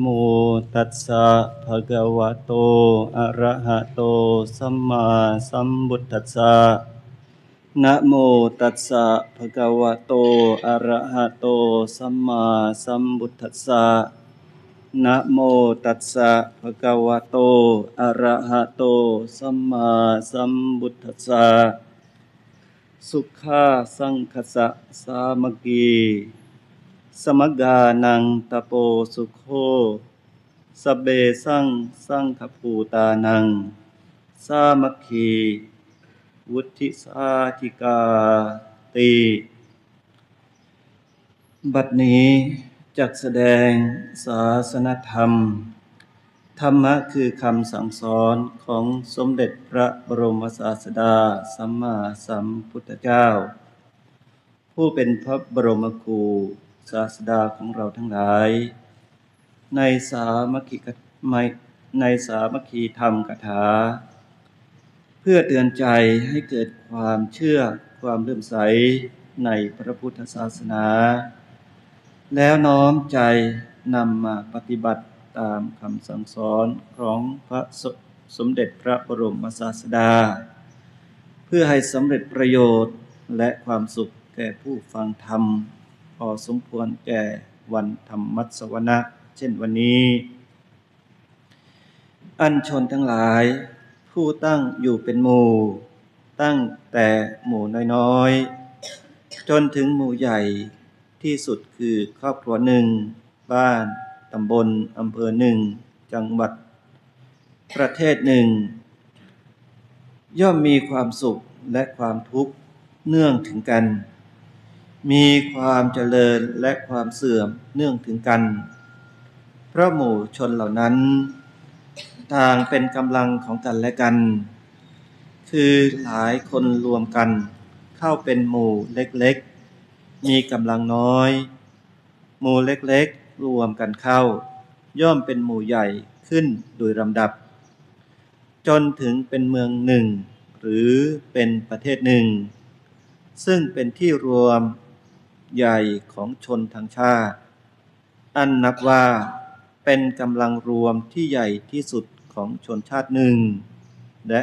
โมตัสสะภะคะวะโต อะระหะโต สัมมาสัมพุทธัสสะนะโมตัสสะภะคะวะโต อะระหะโต สัมมาสัมพุทธัสสะนะโมตัสสะภะคะวะโต อะระหะโต สัมมาสัมพุทธัสสะ สุขาสังคสะสามัคคี สมกานังตโปสุโคสเบสังสังคภูตานัง สามัคคี วุธิสาธิกาติบัดนี้จักแสดงศาสนธรรม ธรรมะคือคำสั่งสอนของสมเด็จพระบรมศาสดาสัมมาสัมพุทธเจ้า ผู้เป็นพระบรมครู ศาสดาของเราทั้งหลาย ในสามัคคีไม่ในสามัคคีธรรมกถา เพื่อเตือนใจให้เกิดความเชื่อความเลื่อมใสในพระพุทธศาสนา แล้วน้อมใจนำมาปฏิบัติตามคำสั่งสอนของพระสสมเด็จพระบรมศาสดา เพื่อให้สำเร็จประโยชน์และความสุขแก่ผู้ฟังธรรม อสมควรแก่วันธรรมมัสวนะ เช่นวันนี้ อันชนทั้งหลาย ผู้ตั้งอยู่เป็นหมู่ ตั้งแต่หมู่น้อยๆ จนถึงหมู่ใหญ่ที่สุดคือครอบครัวหนึ่ง บ้าน ตำบล อำเภอหนึ่ง จังหวัด ประเทศหนึ่ง ย่อมมีความสุขและความทุกข์เนื่องถึงกัน มีความเจริญและความเสื่อมเนื่องถึงกัน เพราะหมู่ชนเหล่านั้น ต่างเป็นกำลังของกันและกัน คือหลายคนรวมกัน เข้าเป็นหมู่เล็กๆ มีกำลังน้อย หมู่เล็กๆ รวมกันเข้า ย่อมเป็นหมู่ใหญ่ขึ้นโดยลำดับ จนถึงเป็นเมืองหนึ่ง หรือเป็นประเทศหนึ่ง ซึ่งเป็นที่รวม ใหญ่ของชนทั้งชาติ อันนับว่าเป็นกำลังรวมที่ใหญ่ที่สุดของชนชาติหนึ่ง และ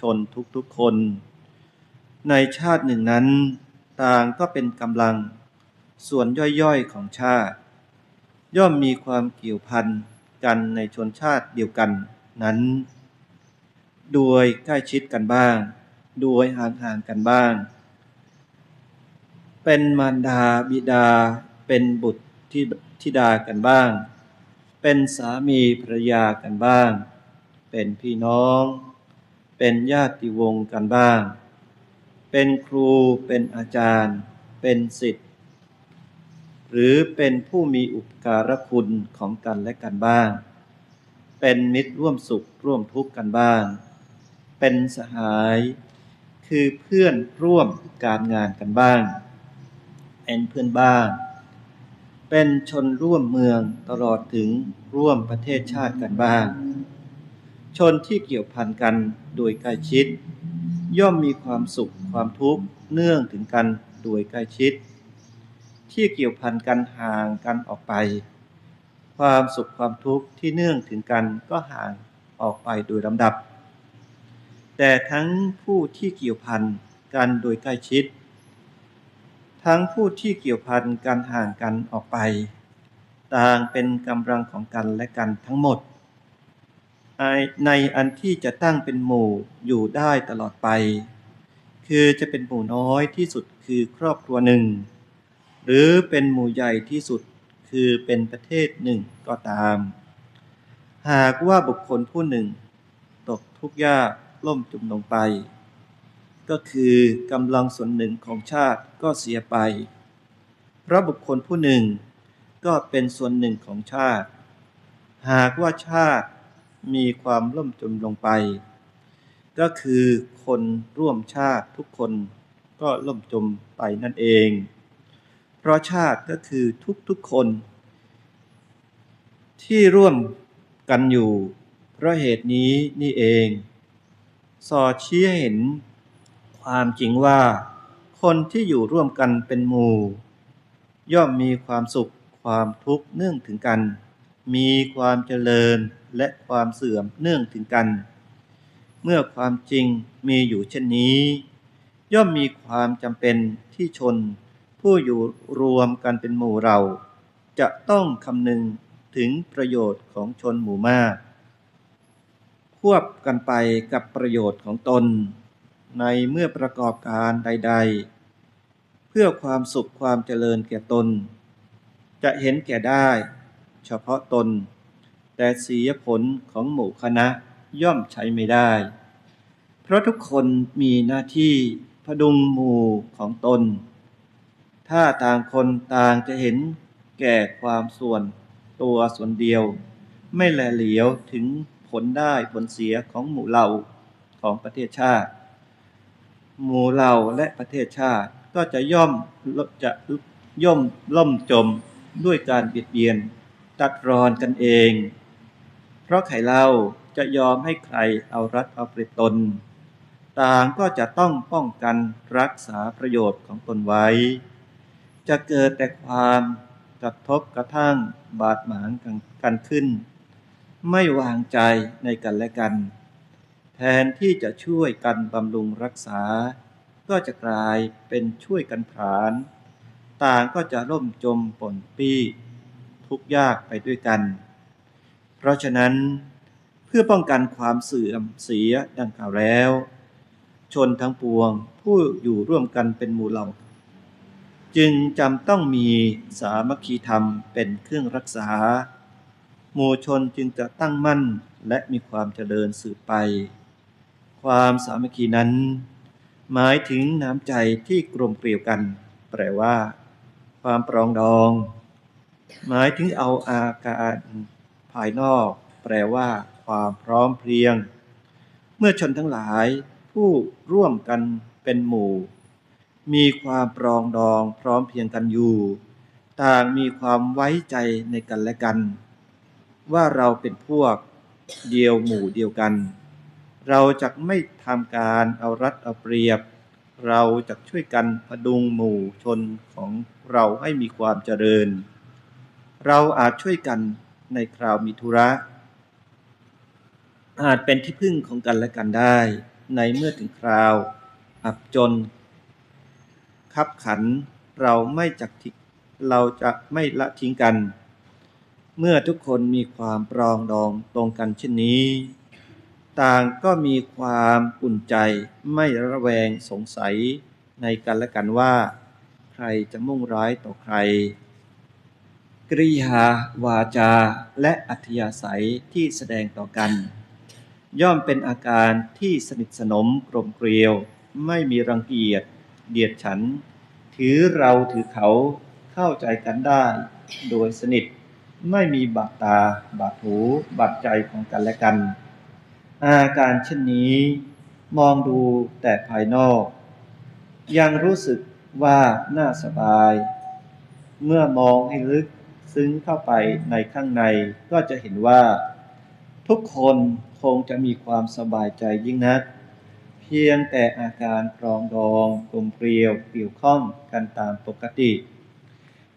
ชนทุกๆคน ในชาติหนึ่งนั้น ต่างก็เป็นกำลังส่วนย่อยๆของชาติ ย่อมมีความเกี่ยวพันกันในชนชาติเดียวกันนั้น โดยใกล้ชิดกันบ้าง โดยห่างๆกันบ้าง เป็นมารดาบิดา เป็นบุตรที่ธิดากันบ้าง เป็นสามีภรรยากันบ้าง เป็นพี่น้อง เป็นญาติวงศ์กันบ้าง เป็นครูเป็นอาจารย์ เป็นศิษย์หรือเป็นผู้มีอุปการะคุณของกันและกันบ้าง เป็นมิตรร่วมสุขร่วมทุกข์กันบ้าง เป็นสหาย คือเพื่อนร่วมการงานกันบ้าง นเพื่อนบ้าน เป็นชนร่วมเมืองตลอดถึงร่วมประเทศชาติกันบ้าง ชนที่เกี่ยวพันกันโดยใกล้ชิด ย่อมมีความสุขความทุกข์เนื่องถึงกันโดยใกล้ชิด ที่เกี่ยวพันกันห่างกันออกไป ความสุขความทุกข์ที่เนื่องถึงกันก็ห่างออกไปโดยลำดับ แต่ทั้งผู้ที่เกี่ยวพันกันโดยใกล้ชิด ทั้งผู้ที่เกี่ยวพันกันห่างกันออกไป ต่างเป็นกำลังของกันและกันทั้งหมด ในอันที่จะตั้งเป็นหมู่อยู่ได้ตลอดไป คือจะเป็นหมู่น้อยที่สุดคือครอบครัวหนึ่ง หรือเป็นหมู่ใหญ่ที่สุดคือเป็นประเทศหนึ่งก็ตาม หากว่าบุคคลผู้หนึ่ง ตกทุกข์ยากล่มจมลงไป ก็คือกำลังส่วนหนึ่งของชาติก็เสียไป เพราะบุคคลผู้หนึ่งก็เป็นส่วนหนึ่งของชาติ หากว่าชาติมีความล่มจมลงไป ก็คือคนร่วมชาติทุกคนก็ล่มจมไปนั่นเอง เพราะชาติก็คือทุกๆคน ที่ร่วมกันอยู่ เพราะเหตุนี้นี่เอง สอชี้ให้เห็น ความจริงว่า คนที่อยู่ร่วมกันเป็นหมู่ ย่อมมีความสุขความทุกข์เนื่องถึงกัน มีความเจริญและความเสื่อมเนื่องถึงกัน เมื่อความจริงมีอยู่เช่นนี้ ย่อมมีความจำเป็นที่ชน ผู้อยู่รวมกันเป็นหมู่เรา จะต้องคำนึงถึงประโยชน์ของชนหมู่มาก ควบกันไปกับประโยชน์ของตน ในเมื่อประกอบการใด ๆ เพื่อความสุขความเจริญแก่ตน จะเห็นแก่ได้ เฉพาะตน แต่เสียผลของหมู่คณะย่อมใช้ไม่ได้ เพราะทุกคนมีหน้าที่พดุงหมู่ของตน ถ้าต่างคนต่างจะเห็นแก่ความส่วนตัวส่วนเดียว ไม่แลเหลียวถึงผลได้ผลเสียของหมู่เราของประเทศชาติ หมู่เราและประเทศชาติ ก็จะย่อมจะย่อมล่มจมด้วยการเบียดเบียนตัดรอนกันเอง เพราะใครเล่าจะยอมให้ใครเอารัดเอาเปรียบตน ต่างก็จะต้องป้องกันรักษาประโยชน์ของตนไว้ จะเกิดแต่ความกระทบกระทั่งบาดหมางกันขึ้น ไม่วางใจในกันและกัน แทนที่จะช่วยกันบำรุงรักษา ก็จะกลายเป็นช่วยกันผลาน ต่างก็จะล่มจมปนปี้ ทุกยากไปด้วยกัน เพราะฉะนั้นเพื่อป้องกันความเสื่อมเสียดังกล่าวแล้ว ชนทั้งปวงผู้อยู่ร่วมกันเป็นหมู่เหล่า จึงจำต้องมีสามัคคีธรรมเป็นเครื่องรักษา หมู่ชนจึงจะตั้งมั่นและมีความเจริญสืบไป ความสามัคคีนั้น หมายถึงน้ำใจที่กลมเกลียวกัน แปลว่า ความปรองดอง หมายถึงเอาอาการภายนอก แปลว่า ความพร้อมเพรียง เมื่อชนทั้งหลาย ผู้ร่วมกันเป็นหมู่ มีความปรองดองพร้อมเพรียงกันอยู่ ต่างมีความไว้ใจในกันและกัน ว่าเราเป็นพวกเดียวหมู่เดียวกัน เราจะไม่ทำการเอารัดเอาเปรียบ เราจะช่วยกันพดุงหมู่ชนของเราให้มีความเจริญ เราอาจช่วยกันในคราวมีธุระ อาจเป็นที่พึ่งของกันและกันได้ ในเมื่อถึงคราวอับจน คับขันเราไม่จักทิเราจะไม่ละทิ้งกัน เมื่อทุกคนมีความปรองดองตรงกันเช่นนี้ ต่างก็มีความอุ่นใจไม่ระแวงสงสัยในกันและกันว่า ใครจะมุ่งร้ายต่อใคร กริยาวาจาและอัธยาศัยที่แสดงต่อกัน ย่อมเป็นอาการที่สนิทสนมกลมเกลียว ไม่มีรังเกียจเดียดฉัน ถือเราถือเขาเข้าใจกันได้ โดยสนิทไม่มีบาดตาบาดหูบาดใจของกันและกัน อาการเช่นนี้ มองดูแต่ภายนอก ยังรู้สึกว่าน่าสบาย เมื่อมองให้ลึกซึ้งเข้าไปในข้างในก็จะเห็นว่า ทุกคนคงจะมีความสบายใจยิ่งนัก เพียงแต่อาการปรองดองกลมเกลียวเกี่ยวข้องกันตามปกติ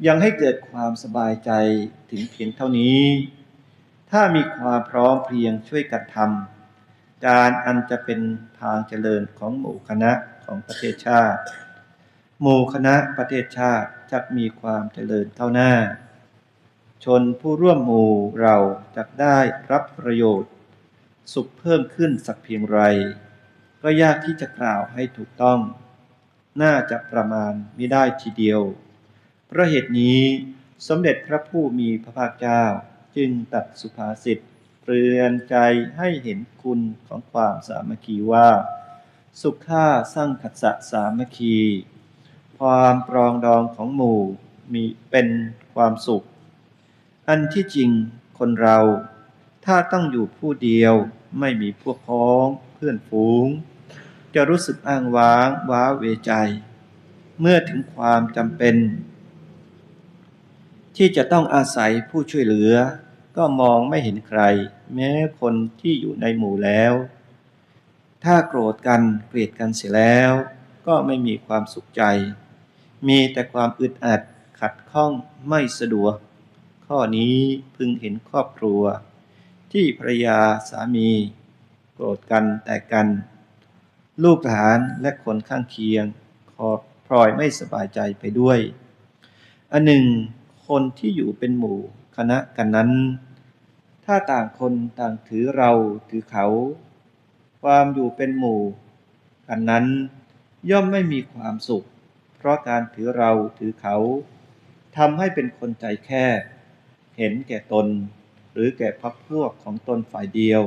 ยังให้เกิดความสบายใจถึงเพียงเท่านี้ ถ้ามีความพร้อมเพรียงช่วยกันทำ การอันจะเป็นทางเจริญของหมู่คณะของประเทศชาติ หมู่คณะประเทศชาติจะมีความเจริญเท่าหน้า ชนผู้ร่วมหมู่เราจะได้รับประโยชน์ สุขเพิ่มขึ้นสักเพียงไร ก็ยากที่จะกล่าวให้ถูกต้อง น่าจะประมาณไม่ได้ทีเดียว เพราะเหตุนี้สมเด็จพระผู้มีพระภาคเจ้าจึงตัดสุภาษิต เตือนใจให้เห็นคุณของความสามัคคีว่า สุขค่าสร้างขัดสะสามัคคี ความปรองดองของหมู่มีเป็นความสุข อันที่จริงคนเรา ถ้าต้องอยู่ผู้เดียวไม่มีพวกพ้องเพื่อนฝูง จะรู้สึกอ้างว้างว้าเวใจ เมื่อถึงความจำเป็น ที่จะต้องอาศัยผู้ช่วยเหลือ ก็มองไม่เห็นใคร แม้คนที่อยู่ในหมู่แล้ว ถ้าโกรธกันเกลียดกันเสียแล้ว ก็ไม่มีความสุขใจ มีแต่ความอึดอัดขัดข้องไม่สะดวก ข้อนี้พึงเห็นครอบครัว ที่ภรรยาสามี โกรธกันแต่กัน ลูกหลานและคนข้างเคียงขอพลอยไม่สบายใจไปด้วย อันหนึ่ง คนที่อยู่เป็นหมู่ คณะกันนั้น ถ้าต่างคนต่างถือเราถือเขา ความอยู่เป็นหมู่ กันนั้น ย่อมไม่มีความสุข เพราะการถือเราถือเขาทำให้เป็นคนใจแคบเห็นแก่ตน หรือแก่พักพวกของตนฝ่ายเดียว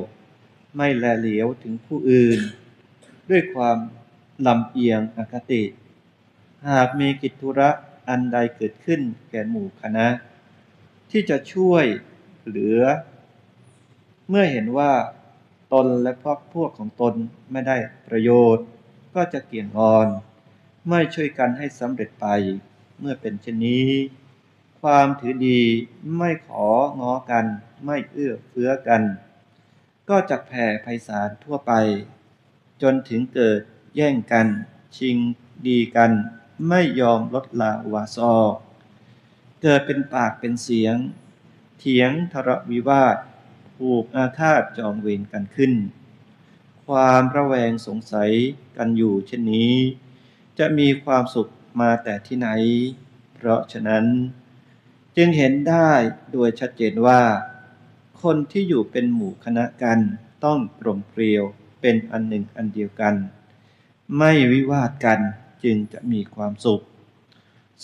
ไม่แลเหลียวถึงผู้อื่น ด้วยความลำเอียงอคติ หากมีกิจธุระอันใดเกิดขึ้นแก่หมู่คณะ ที่จะช่วยเหลือ เมื่อเห็นว่าตนและพวกพวกของตนไม่ได้ประโยชน์ ก็จะเกี่ยงงอน ไม่ช่วยกันให้สำเร็จไปเมื่อเป็นเช่นนี้ ความถือดีไม่ของอกัน ไม่เอื้อเฟื้อกัน ก็จะแผ่ไพศาลทั่วไป จนถึงเกิดแย่งกัน ชิงดีกัน ไม่ยอมลดลาวาซอ เกิดเป็นปากเป็นเสียง เถียงทะเลาะวิวาทผูกอาฆาตจองเวรกันขึ้น ความระแวงสงสัยกันอยู่เช่นนี้ จะมีความสุขมาแต่ที่ไหน เพราะฉะนั้น จึงเห็นได้โดยชัดเจนว่า คนที่อยู่เป็นหมู่คณะกันต้องกลมเกลียวเป็นอันหนึ่งอันเดียวกัน ไม่วิวาทกันจึงจะมีความสุข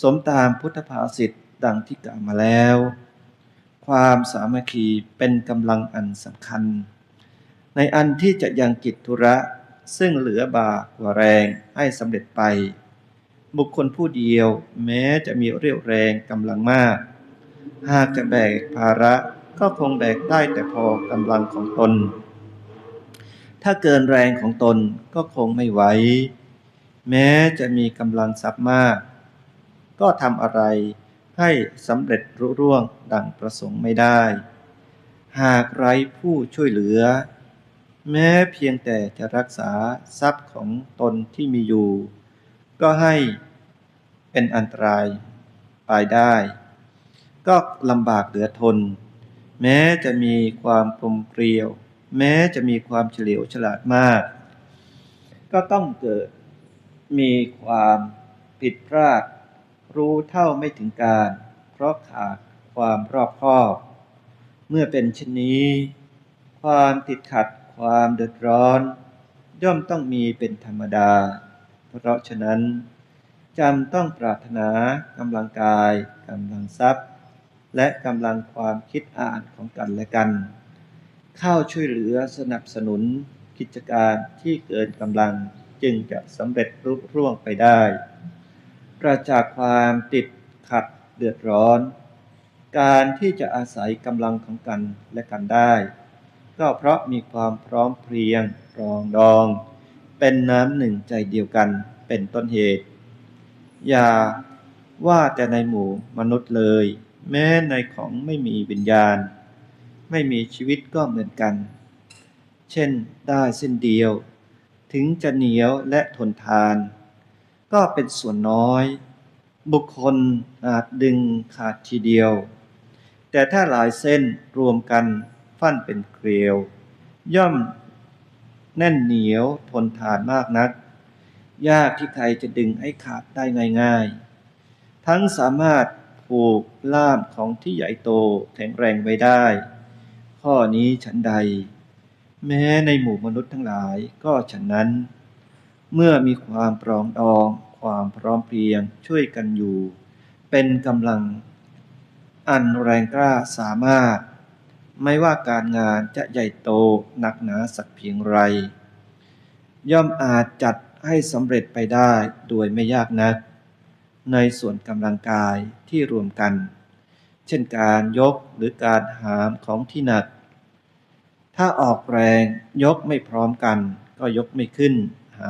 สมตามพุทธภาษิต ดังที่กล่าวมาแล้ว ความสามัคคีเป็นกำลังอันสำคัญ ในอันที่จะยังกิจธุระซึ่งเหลือบากว่าแรงให้สำเร็จไป บุคคลผู้เดียวแม้จะมีเรี่ยวแรงกำลังมาก หากจะแบกภาระก็คงแบกได้แต่พอกำลังของตน ถ้าเกินแรงของตนก็คงไม่ไหว แม้จะมีกำลังทรัพย์มาก ก็ทำอะไร ให้สำเร็จรุ่ร่วงดังประสงค์ไม่ได้ หากไร้ผู้ช่วยเหลือ แม้เพียงแต่จะรักษาทรัพย์ของตนที่มีอยู่ ก็ให้เป็นอันตรายไปได้ ก็ลำบากเหลือทน แม้จะมีความกลมเกลียว แม้จะมีความเฉลียวฉลาดมาก ก็ต้องเกิดมีความผิดพลาด รู้เท่าไม่ถึงการ เพราะขาดความรอบคอบ เมื่อเป็นเช่นนี้ ความติดขัดความเดือดร้อน ย่อมต้องมีเป็นธรรมดา เพราะฉะนั้นจำต้องปรารถนากำลังกายกำลังทรัพย์ และกำลังความคิดอ่านของกันและกัน เข้าช่วยเหลือสนับสนุนกิจการที่เกินกำลังจึงจะสำเร็จรุ่ร่วงไปได้ ปราศจากความติดขัดเดือดร้อน การที่จะอาศัยกำลังของกันและกันได้ ก็เพราะมีความพร้อมเพรียงรองดอง เป็นน้ำหนึ่งใจเดียวกันเป็นต้นเหตุ อย่าว่าแต่ในหมู่มนุษย์เลย แม้ในของไม่มีวิญญาณ ไม่มีชีวิตก็เหมือนกัน เช่นได้เส้นเดียว ถึงจะเหนียวและทนทาน ก็เป็นส่วนน้อย บุคคลอาจดึงขาดทีเดียว แต่ถ้าหลายเส้นรวมกันฟั่นเป็นเกลียว ย่อมแน่นเหนียวทนทานมากนัก ยากที่ใครจะดึงให้ขาดได้ง่ายๆ ทั้งสามารถผูกล่ามของที่ใหญ่โตแข็งแรงไว้ได้ ข้อนี้ฉันใด แม้ในหมู่มนุษย์ทั้งหลายก็ฉันนั้น เมื่อมีความปรองดอง ความพร้อมเพรียงช่วยกันอยู่ เป็นกำลังอันแรงกล้าสามารถ ไม่ว่าการงานจะใหญ่โตหนักหนาสักเพียงไร ย่อมอาจจัดให้สำเร็จไปได้โดยไม่ยากนัก ในส่วนกำลังกายที่รวมกัน เช่นการยกหรือการหามของที่หนัก ถ้าออกแรงยกไม่พร้อมกันก็ยกไม่ขึ้น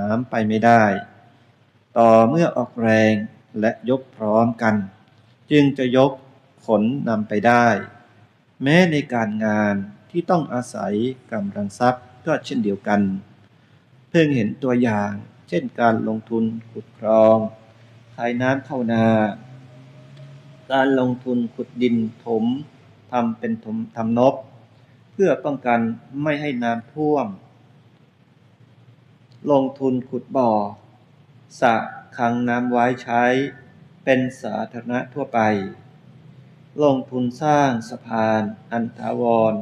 ามไปไม่ได้ ต่อเมื่อออกแรงและยกพร้อมกัน จึงจะยกขนนำไปได้ แม้ในการงานที่ต้องอาศัยกำลังทรัพย์ก็เช่นเดียวกัน เพิ่งเห็นตัวอย่าง เช่นการลงทุนขุดคลองขายน้ำเข้านา การลงทุนขุดดินถมทำเป็นทมทำนบ เพื่อป้องกันไม่ให้น้ำท่วม ลงทุนขุดบ่อสระขังน้ำไว้ใช้ เป็นสาธารณะทั่วไป ลงทุนสร้างสะพาน อันถาวร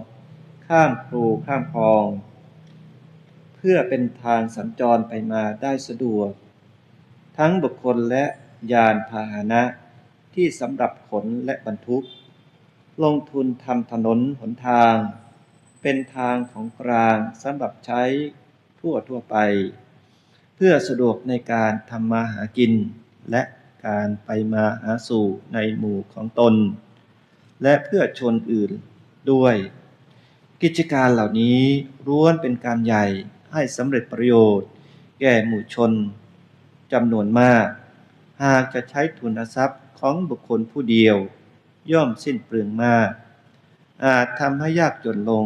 ข้ามครูข้ามคลอง เพื่อเป็นทางสัญจรไปมาได้สะดวก ทั้งบุคคลและยานพาหนะที่สำหรับขนและบรรทุก ลงทุนทำถนนหนทาง เป็นทางของกลางสำหรับใช้ ทั่วทั่วไป เพื่อสะดวกในการทำมาหากิน และการไปมาหาสู่ในหมู่ของตน และเพื่อชนอื่นด้วย กิจการเหล่านี้ล้วนเป็นการใหญ่ให้สำเร็จประโยชน์ แก่หมู่ชนจำนวนมาก หากจะใช้ทุนทรัพย์ของบุคคลผู้เดียว ย่อมสิ้นเปลืองมาก อาจทำให้ยากจนลง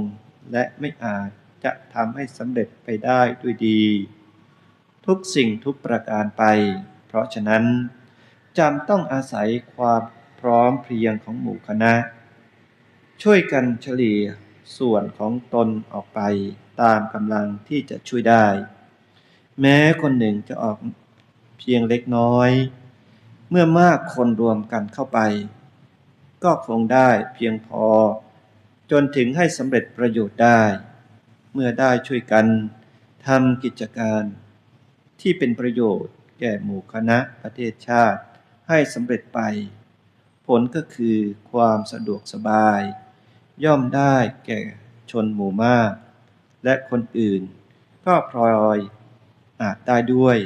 และไม่อาจ จะทำให้สำเร็จไปได้ด้วยดี ทุกสิ่งทุกประการไป เพราะฉะนั้นจำต้องอาศัยความพร้อมเพรียงของหมู่คณะ ช่วยกันเฉลี่ยส่วนของตนออกไปตามกำลังที่จะช่วยได้ แม้คนหนึ่งจะออกเพียงเล็กน้อย เมื่อมากคนรวมกันเข้าไป ก็คงได้เพียงพอ จนถึงให้สำเร็จประโยชน์ได้ เมื่อได้ช่วยกันทำกิจการที่เป็นประโยชน์แก่หมู่คณะประเทศชาติให้สำเร็จไป ผลก็คือความสะดวกสบาย ย่อมได้แก่ชนหมู่มาก และคนอื่นก็พลอยอาจได้ด้วย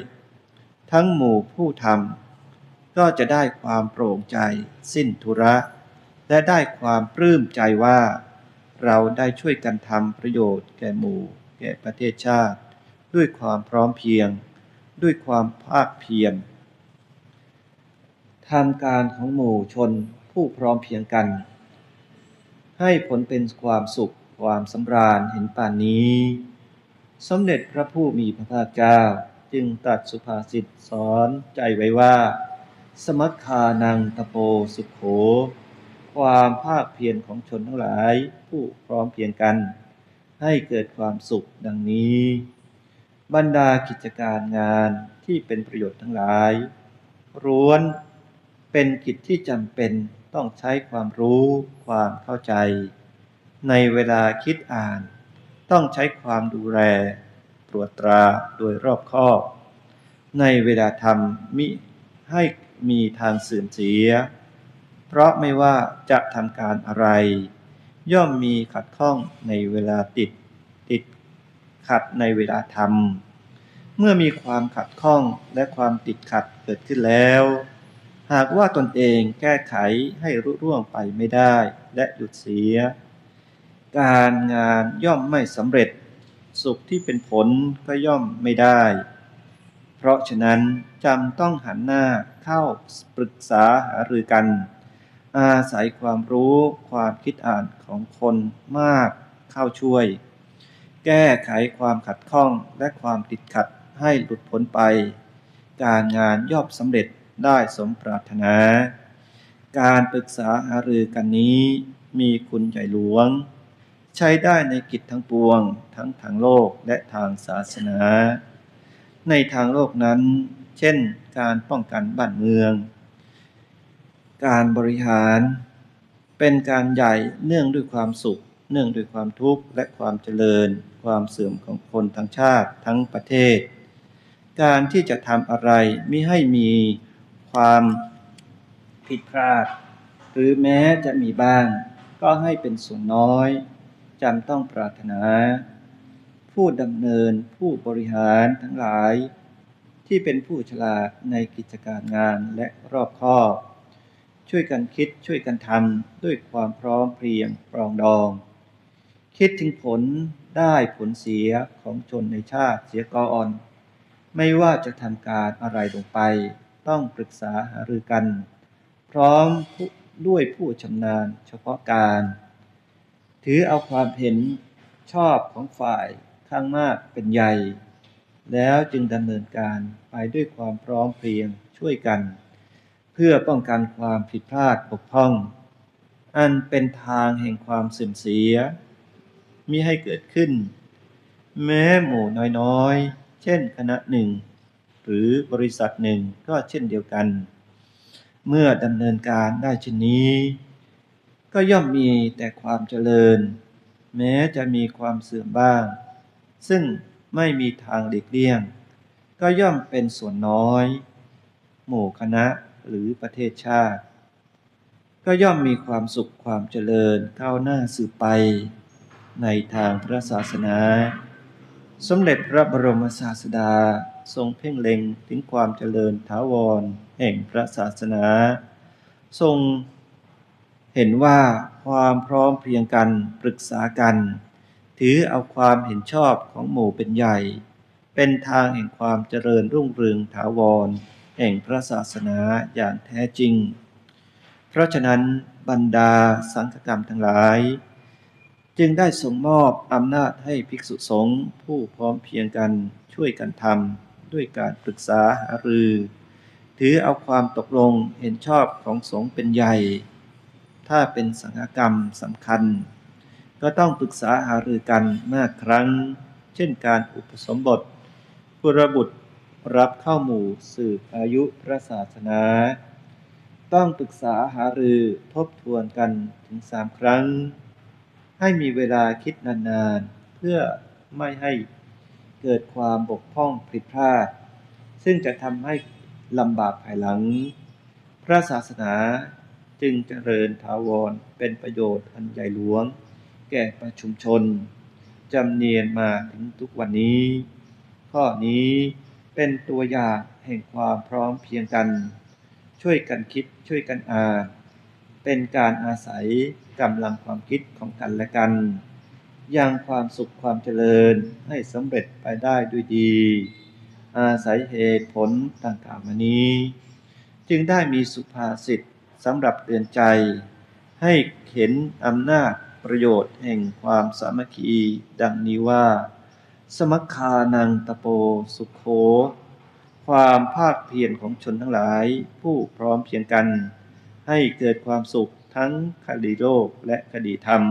ทั้งหมู่ผู้ทำก็จะได้ความโปร่งใจสิ้นธุระ และได้ความปลื้มใจว่า เราได้ช่วยกันทำประโยชน์แก่หมู่ แก่ประเทศชาติ ด้วยความพร้อมเพียง ด้วยความภาคเพียรทำการของหมู่ชนผู้พร้อมเพียงกัน ให้ผลเป็นความสุขความสำราญเห็นป่านนี้ สมเด็จพระผู้มีพระภาคเจ้าจึงตรัสสุภาษิตสอนใจไว้ว่า สมัคคานังตะโปสุขโข ความภาคเพียรของชนทั้งหลาย ผู้พร้อมเพียงกัน ให้เกิดความสุขดังนี้ บรรดากิจการงานที่เป็นประโยชน์ทั้งหลายร้วนเป็นกิจที่จำเป็นต้องใช้ความรู้ความเข้าใจ ในเวลาคิดอ่าน ต้องใช้ความดูแลตรวจตราโดยรอบคอบ ในเวลาทำมิให้มีทางเสื่อมเสีย เพราะไม่ว่าจะทำการอะไร ย่อมมีขัดข้องในเวลาติดติดขัดในเวลาทำเมื่อมีความขัดข้องและความติดขัดเกิดขึ้นแล้ว หากว่าตนเองแก้ไขให้รุ่ร่วงไปไม่ได้และหยุดเสีย การงานย่อมไม่สำเร็จ สุขที่เป็นผลก็ย่อมไม่ได้ เพราะฉะนั้นจำต้องหันหน้าเข้าปรึกษาหารือกัน อาศัยความรู้ความคิดอ่านของคนมากเข้าช่วย แก้ไขความขัดข้องและความติดขัดให้หลุดพ้นไป การงานย่อมสำเร็จได้สมปรารถนา การปรึกษาหารือกันนี้มีคุณใหญ่หลวง ใช้ได้ในกิจทั้งปวง ทั้งทางโลกและทางศาสนา ในทางโลกนั้น เช่น การป้องกันบ้านเมือง การบริหาร เป็นการใหญ่เนื่องด้วยความสุข เนื่องด้วยความทุกข์และความเจริญ ความเสื่อมของคนทั้งชาติทั้งประเทศ การที่จะทำอะไรมิให้มีความผิดพลาด หรือแม้จะมีบ้าง ก็ให้เป็นส่วนน้อยจำต้องปรารถนา ผู้ดำเนินผู้บริหารทั้งหลาย ที่เป็นผู้ฉลาดในกิจการงานและรอบคอบ ช่วยกันคิดช่วยกันทำด้วยความพร้อมเพรียงปรองดอง คิดถึงผลได้ผลเสียของชนในชาติเสียก่อนไม่ว่าจะทำการอะไรลงไป ต้องปรึกษาหารือกัน พร้อมด้วยผู้ชำนาญเฉพาะการ ถือเอาความเห็นชอบของฝ่ายข้างมากเป็นใหญ่ แล้วจึงดำเนินการไปด้วยความพร้อมเพรียงช่วยกัน พื่อป้องกันความผิดพลาดบกพร่อง อันเป็นทางแห่งความเสื่อมเสียมิให้เกิดขึ้น แม้หมู่น้อยๆ เช่นคณะหนึ่ง หรือบริษัทหนึ่งก็เช่นเดียวกัน เมื่อดำเนินการได้เช่นนี้ ก็ย่อมมีแต่ความเจริญ แม้จะมีความเสื่อมบ้าง ซึ่งไม่มีทางหลีกเลี่ยง ก็ย่อมเป็นส่วนน้อย หมู่คณะ หรือประเทศชาติ ก็ย่อมมีความสุขความเจริญก้าวหน้าสืบไป ในทางพระศาสนา สมเด็จพระบรมศาสดาทรงเพ่งเล็งถึงความเจริญถาวรแห่งพระศาสนา ทรงเห็นว่าความพร้อมเพรียงกันปรึกษากัน ถือเอาความเห็นชอบของหมู่เป็นใหญ่ เป็นทางแห่งความเจริญรุ่งเรืองถาวร แห่งพระศาสนาอย่างแท้จริง เพราะฉะนั้นบรรดาสังฆกรรมทั้งหลาย จึงได้ทรงมอบอำนาจให้ภิกษุสงฆ์ผู้พร้อมเพียงกันช่วยกันทำด้วยการปรึกษาหารือ ถือเอาความตกลงเห็นชอบของสงฆ์เป็นใหญ่ ถ้าเป็นสังฆกรรมสำคัญ ก็ต้องปรึกษาหารือกันมากครั้ง เช่นการอุปสมบทกุรบุตร รับเข้าหมู่สืบอายุพระศาสนา ต้องปรึกษาหารือทบทวนกันถึงสามครั้ง ให้มีเวลาคิดนานๆ เพื่อไม่ให้เกิดความบกพร่องผิดพลาด ซึ่งจะทำให้ลำบากภายหลัง พระศาสนาจึงเจริญถาวรเป็นประโยชน์อันใหญ่หลวง แก่ประชุมชนจำเนียนมาถึงทุกวันนี้ ข้อนี้ เป็นตัวอย่างแห่งความพร้อมเพียงกัน ช่วยกันคิดช่วยกันอ่าน เป็นการอาศัยกำลังความคิดของกันและกัน ยังความสุขความเจริญให้สำเร็จไปได้ด้วยดี อาศัยเหตุผลต่างๆมานี้ จึงได้มีสุภาษิตสำหรับเตือนใจ ให้เห็นอำนาจประโยชน์แห่งความสามัคคีดังนี้ว่า สมัคคานังตะโปสุขโข ความภาคเพียรของชนทั้งหลาย ผู้พร้อมเพียงกัน ให้เกิดความสุขทั้งคดีโลกและคดีธรรม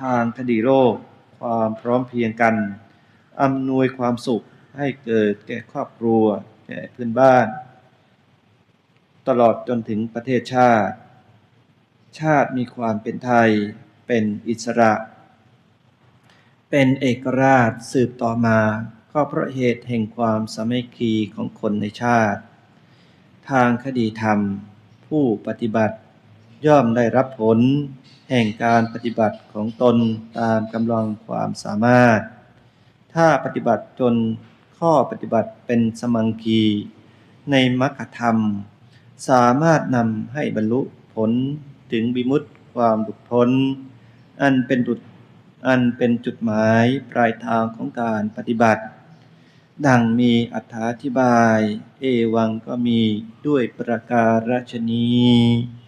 ทางคดีโลก ความพร้อมเพียงกันอำนวยความสุขให้เกิดแก่ครอบครัว แก่เพื่อนบ้าน ตลอดจนถึงประเทศชาติ ชาติมีความเป็นไทย เป็นอิสระ เป็นเอกราชสืบต่อมาก็เพราะเหตุแห่งความสามัคคีของคนในชาติ ทางคดีธรรม ผู้ปฏิบัติย่อมได้รับผล แห่งการปฏิบัติของตนตามกำลังความสามารถ ถ้าปฏิบัติจนข้อปฏิบัติเป็นสมังคีในมรรคธรรม สามารถนำให้บรรลุผลถึงบิมุตติความหลุดพ้น อันเป็นจุด อันเป็นจุดหมายปลายทางของการปฏิบัติ ดังมีอธิบาย เอวังก็มีด้วยประการฉนี้